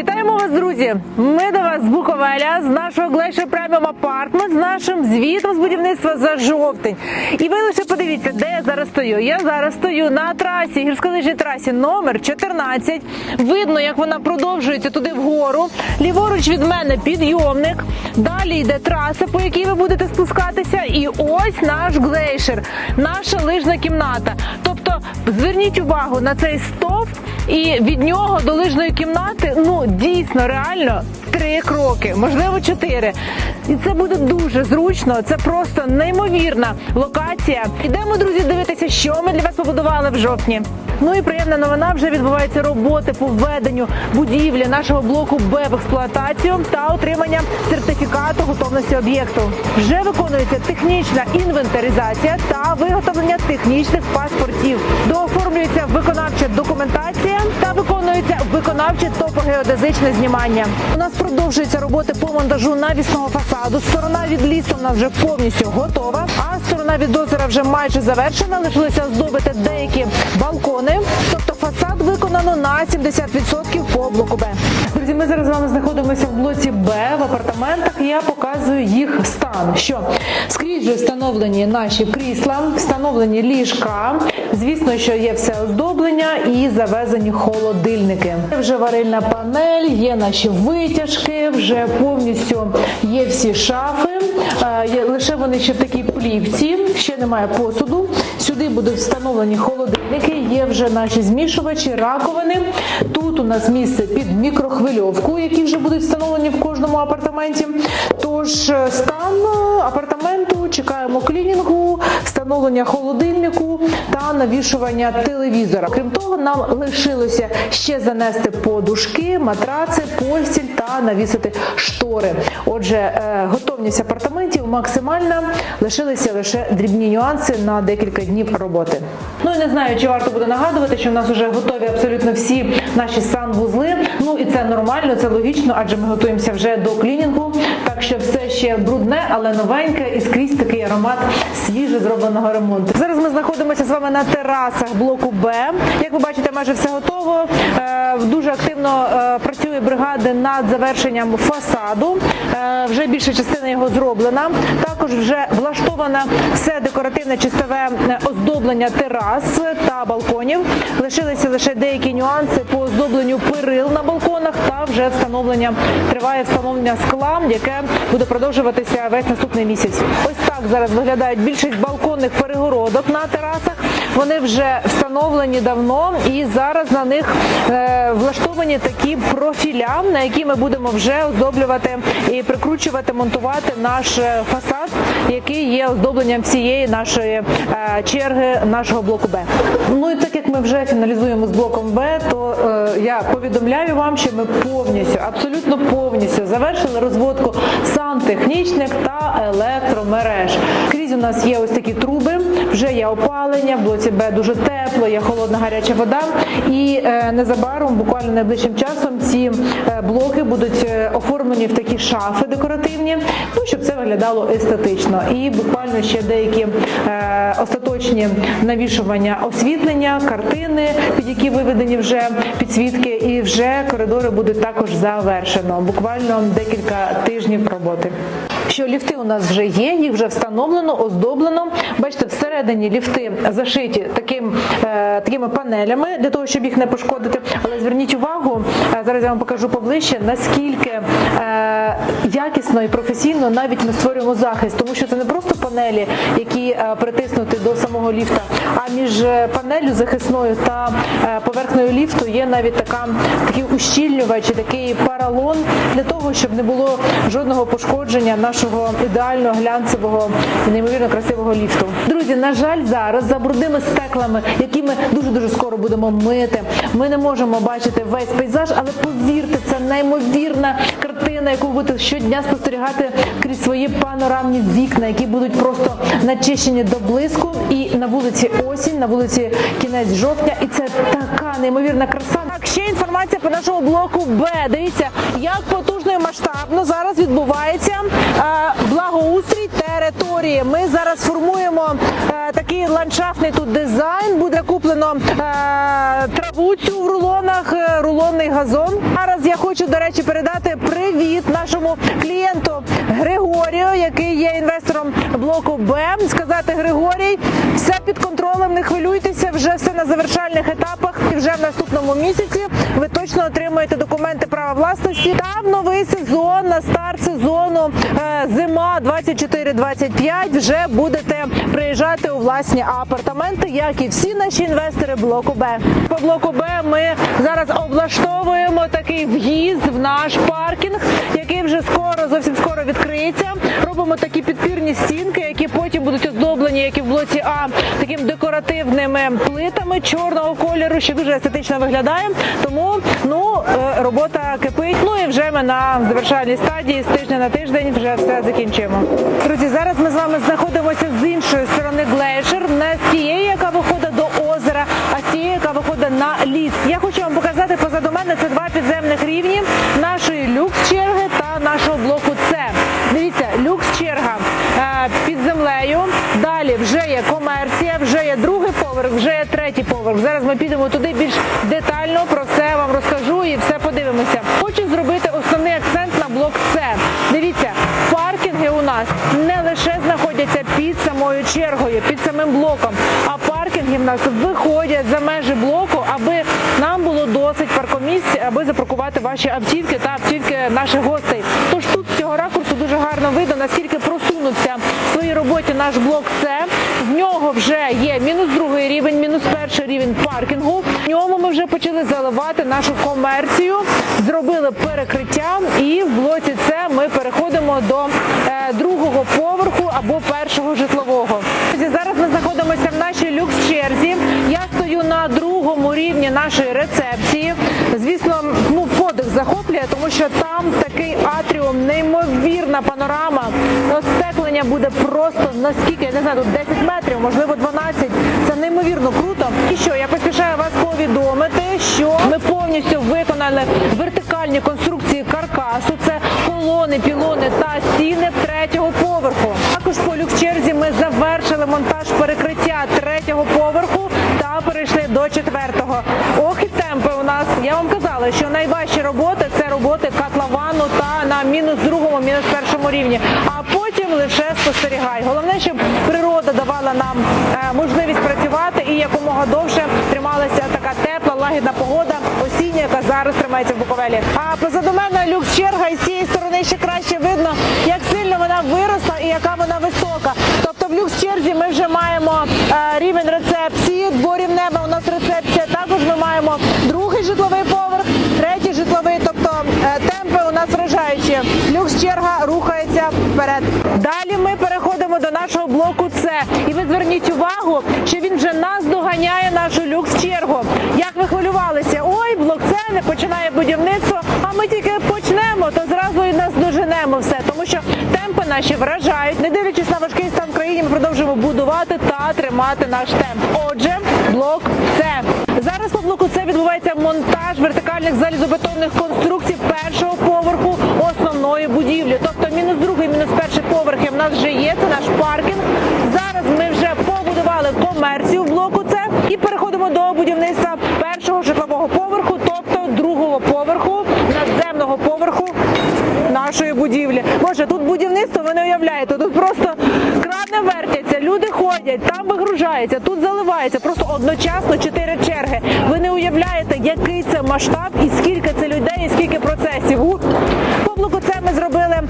Вітаємо вас, друзі! Ми до вас з Буковеля, з нашого Glacier Premium Apartment, з нашим звітом з будівництва за жовтень. І ви лише подивіться, де я зараз стою. Я зараз стою на трасі, гірськолижній трасі номер 14. Видно, як вона продовжується туди вгору. Ліворуч від мене підйомник. Далі йде траса, по якій ви будете спускатися. І ось наш глейшер, наша лижна кімната. Зверніть увагу на цей стовп. І від нього до лижної кімнати ну дійсно реально три кроки, можливо, чотири. І це буде дуже зручно. Це просто неймовірна локація. Ідемо, друзі, дивитися, що ми для вас побудували в жовтні. Ну і приємна новина. Вже відбуваються роботи по введенню будівлі нашого блоку Б в експлуатацію та отримання сертифікату готовності об'єкту. Вже виконується технічна інвентаризація та виготовлення технічних паспортів. Дооформлюється виконавча документація та виконується виконавче топогеодезичне знімання. У нас продовжуються роботи по монтажу навісного фасаду. Сторона від лісу у нас вже повністю готова, а сторона від озера вже майже завершена. Лишилося оздобити деякі балкони. Тобто на 70% по блоку Б. Друзі, ми зараз з вами знаходимося в блоці Б в апартаментах. Я показую їх стан. Що скрізь вже встановлені наші крісла, встановлені ліжка. Звісно, що є все оздоблення і завезені холодильники. Вже варильна панель, є наші витяжки, вже повністю є всі шафи. Е, Лише вони ще в такій плівці, ще немає посуду. Сюди будуть встановлені холодильники. Є вже наші змішувачі, раковини. Тут у нас місце під мікрохвильовку, які вже будуть встановлені в кожному апартаменті. Тож е, стан е, апартаменту чекаємо клінінгу, встановлення холодильнику та навішування телевізора. Крім того, нам лишилося ще занести подушки, матраци, постіль та навісити штори. Отже, е, готовність апартаментів максимальна. Лишилися лише дрібні нюанси на декілька днів роботи. Ну і не знаю, чи варто буде нагадувати, що в нас вже готові абсолютно всі наші санвузли. Ну і це нормально, це логічно, адже ми готуємося вже до клінінгу. Так що все ще брудне, але новеньке і скрізь такий аромат свіже зробленого ремонту. Зараз ми знаходимося з вами на терасах блоку Б. Як ви бачите, майже все готово. Е, Дуже активно е, працює бригада над завершенням фасаду. Е, Вже більша частина його зроблена. Також вже влаштовано все декоративне чистове оздоблення терас та балконів. Лишилися лише деякі нюанси по оздобленню перил на балконах та вже встановлення триває встановлення скла, яке буде продовжуватися весь наступний місяць. Ось так зараз виглядають більшість балконних перегородок на терасах. Вони вже встановлені давно, і зараз на них е, влаштовані такі профіля, на які ми будемо вже оздоблювати і прикручувати, монтувати наш е, фасад, який є оздобленням всієї нашої е, черги нашого блоку Б. Ну і так як ми вже фіналізуємо з блоком Б, то е, я повідомляю вам, що ми повністю, абсолютно повністю завершили розводку сантехнічних та електромереж. Крізь у нас є ось такі труби, вже є опалення, в Б дуже тепло, є холодна гаряча вода. І е, незабаром, буквально найближчим часом, ці е, блоки будуть е, оформлені в такі шафи декоративні, ну щоб це виглядало естетично. І буквально ще деякі остаточні навішування освітлення, картини, під які виведені вже підсвітки, і вже коридори будуть також завершено. Буквально декілька тижнів роботи. Що ліфти у нас вже є, їх вже встановлено, оздоблено. Бачите, всередині ліфти зашиті таким, е, такими панелями для того, щоб їх не пошкодити. Але зверніть увагу, е, зараз я вам покажу поближче, наскільки е, якісно і професійно навіть ми створюємо захист, тому що це не просто панелі, які притиснуті до самого ліфта, а між панелю захисною та поверхнею ліфту є навіть така такий ущільнювач, такий паралон для того, щоб не було жодного пошкодження нашого ідеально глянцевого і неймовірно красивого ліфту. Друзі, на жаль, зараз за брудними стеклами, які ми дуже дуже скоро будемо мити, ми не можемо бачити весь пейзаж, але повірте, це неймовірна картина, яку будете щодня спостерігати крізь свої панорамні вікна, які будуть просто начищені до блиску. І на вулиці осінь, на вулиці кінець жовтня, і це така неймовірна краса. Так, ще інформація по нашому блоку Б. Дивіться, як потужно і масштабно зараз відбувається благоустрій території. Ми зараз формуємо е, такий ландшафтний тут дизайн. Буде куплено е, траву цю в рулонах, е, рулонний газон. Зараз я хочу, до речі, передати привіт нашому клієнту Григорію, який є інвестором блоку Б. Сказати Григорій, все під контролем, не хвилюйтеся, вже все на завершальних етапах. І вже в наступному місяці ви точно отримаєте документи права власності. Там новий сезон на старт сезону е, зима 24-25 вже будете приїжджати у власні апартаменти, як і всі наші інвестори блоку Б. По блоку Б ми зараз облаштовуємо такий в'їзд в наш паркінг, який вже скоро, зовсім скоро відкриється. Робимо такі підпірні стінки, які потім будуть оздоблені, як і в блоці А, таким декоративними плитами чорного кольору, що дуже естетично виглядає. Тому ну е, робота кипить. Ну і вже ми на завершальній стадії з тижня на тиждень вже все закінчимо. Друзі, зараз ми з вами знаходимося з іншої сторони глейшер, не з тієї, яка виходить на ліс. Я хочу вам показати позаду мене це два підземних рівні нашої люкс черги та нашого блоку С. Дивіться, люкс черга е, під землею. Далі вже є комерція, вже є другий поверх, вже є третій поверх. Зараз ми підемо туди більш детально про все вам розкажу і все подивимося. Хочу зробити основний акцент на блок С. Дивіться, паркінги у нас не лише знаходяться під самою чергою, під самим блоком, паркінги в нас виходять за межі блоку, аби нам було досить паркомісць, аби запаркувати ваші автівки та автівки наших гостей. Тож тут з цього ракурсу дуже гарно видно, наскільки просунувся в своїй роботі наш блок С. В нього вже є мінус другий рівень, мінус перший рівень паркінгу. В ньому ми вже почали заливати нашу комерцію, зробили перекриття, і в блоці С ми переходимо до е, другого поверху або першого житлового. Нашої рецепції. Звісно, ну подих захоплює, тому що там такий атріум, неймовірна панорама. Остеклення буде просто наскільки я не знаю, тут 10 метрів, можливо 12. Це неймовірно круто. І що рівні. А потім лише спостерігай. Головне, щоб природа давала нам е, можливість працювати і якомога довше трималася така тепла, лагідна погода, осіння, яка зараз тримається в Буковелі. А позаду мене люкс черга і з цієї сторони ще краще видно, як сильно вона виросла і яка вона висока. Тобто в люкс черзі ми вже маємо е, рівень рецепції, дворів неба у нас рецепція. Також ми маємо другий житловий поверх, третій житловий, тобто е, темпи у нас вражаючі. Люкс черга рухається нашого блоку С. І ви зверніть увагу, що він вже нас доганяє нашу люкс чергу. Як ви хвилювалися? Ой, блок С не починає будівництво, а ми тільки почнемо, то зразу і нас доженемо все, тому що темпи наші вражають. Не дивлячись на важкий стан в країні, ми продовжуємо будувати та тримати наш темп. Отже, блок С. Зараз по блоку С відбувається монтаж вертикальних залізобетонних конструкцій першого поверху основної будівлі. Тобто мінус другий, мінус перший нас вже є. Це наш паркінг. Зараз ми вже побудували комерцію в блоку С і переходимо до будівництва першого житлового поверху, тобто другого поверху, надземного поверху нашої будівлі. Боже, тут будівництво, ви не уявляєте, тут просто крани вертяться, люди ходять, там вигружається, тут заливається. Просто одночасно чотири черги. Ви не уявляєте, який це масштаб і скільки це людей, і скільки процесів. Ух! По блоку це ми зробили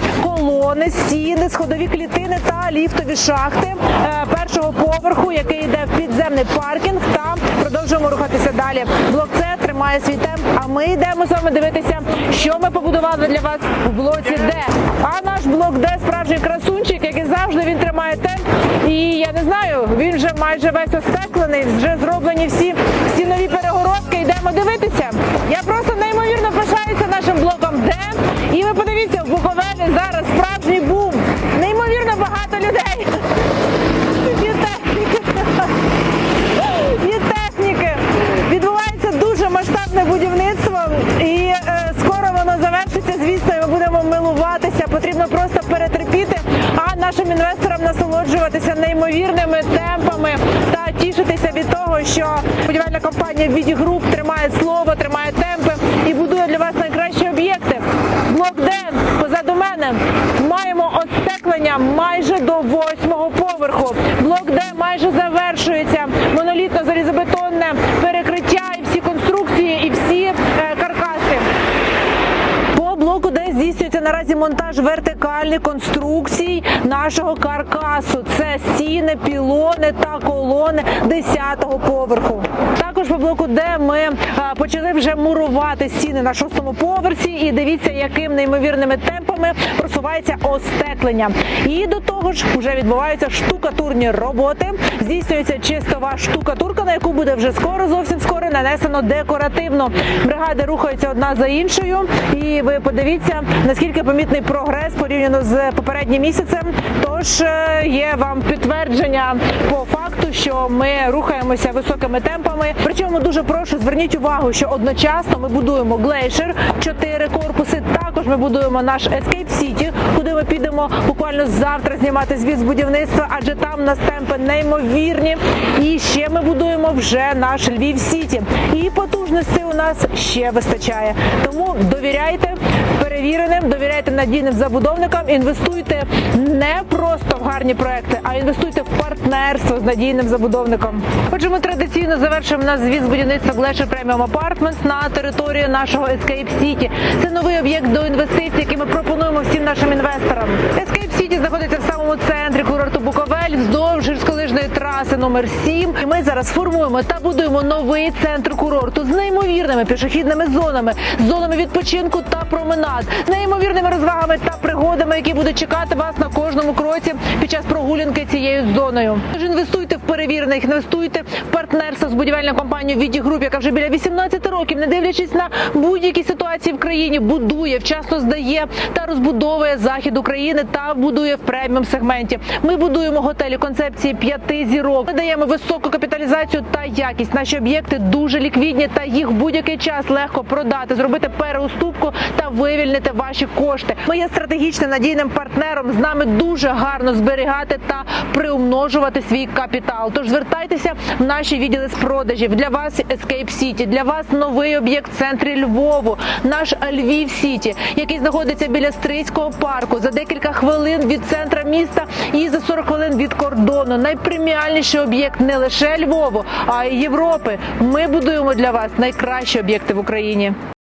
колони, стіни, сходові клітини та ліфтові шахти е, першого поверху, який йде в підземний паркінг. Та продовжуємо рухатися далі. Блок С тримає свій темп. А ми йдемо з вами дивитися, що ми побудували для вас в блоці Д. А наш блок Д справжній красунчик, як і завжди, він тримає темп. І я не знаю, він вже майже весь остеклений, вже зроблені всі стінові перегородки. Йдемо дивитися. Я просто неймовірно Д. І ви подивіться, в Буковелі зараз справжній бум. Неймовірно багато людей. Є техніки. Є техніки. Відбувається дуже масштабне будівництво, і е, скоро воно завершиться. Звісно, ми будемо милуватися. Потрібно просто перетерпіти. А нашим інвесторам насолоджуватися неймовірними темпами та тішитися від того, що будівельна компанія Відігруп тримає слово, тримає темпи і будує для вас найкращі об'єкти. Блок Д позаду мене маємо остеклення майже до восьмого поверху. Блок Д майже завершується. Монолітно залізобетонне перекриття і всі конструкції, і всі е, каркаси. По блоку, де здійснюється наразі монтаж вертикальних конструкцій нашого каркасу. Це стіни, пілони та колони 10-го поверху. Також по блоку, де ми е, почали вже мурувати стіни на шостому поверсі, і дивіться, яким неймовірними темпами просувається остеклення. І до того ж, вже відбуваються штукатурні роботи. Здійснюється чистова штукатурка, на яку буде вже скоро, зовсім скоро нанесено декоративно. Бригади рухаються одна за іншою, і ви подивіться, наскільки помітний прогрес порівняно з попереднім місяцем. Тож е, є вам підтвердження по факту, що ми рухаємося високими темпами. Причому дуже прошу зверніть увагу, що одночасно ми будуємо глейшер, чотири корпуси. Також ми будуємо наш Escape City, куди ми підемо буквально завтра знімати звіт з будівництва, адже там нас темпи неймовірні. І ще ми будуємо вже наш Львів Сіті. І потужностей у нас ще вистачає. Тому довіряйте перевіреним, довіряйте надійним забудовникам, інвестуйте не просто в гарні проекти, а інвестуйте в партнерство з надійним забудовником. Отже, ми традиційно завершуємо наш звіт з будівництва Глешер Преміум Апартментс на території нашого Escape City. Це новий об'єкт до інвестицій, який ми пропонуємо всім нашим інвесторам. Номер 7. І ми зараз формуємо та будуємо новий центр курорту з неймовірними пішохідними зонами, зонами відпочинку та променад, неймовірними розвагами та пригодами, які будуть чекати вас на кожному кроці під час прогулянки цією зоною. Тож інвестуйте в перевірених, інвестуйте в партнерство з будівельною компанією Віді Груп, яка вже біля 18 років, не дивлячись на будь-які ситуації в країні, будує, вчасно здає та розбудовує захід України та будує в преміум сегменті. Ми будуємо готелі концепції п'яти зірок. Ми даємо високу капіталізацію та якість. Наші об'єкти дуже ліквідні та їх будь-який час легко продати, зробити переуступку та вивільнити ваші кошти. Ми є стратегічним надійним партнером. З нами дуже гарно зберігати та приумножувати свій капітал. Тож звертайтеся в наші відділи з продажів. Для вас Escape City, для вас новий об'єкт в центрі Львову, наш Львів Сіті, який знаходиться біля Стрийського парку за декілька хвилин від центра міста і за 40 хвилин від кордону. Об'єкт не лише Львову, а й Європи. Ми будуємо для вас найкращі об'єкти в Україні.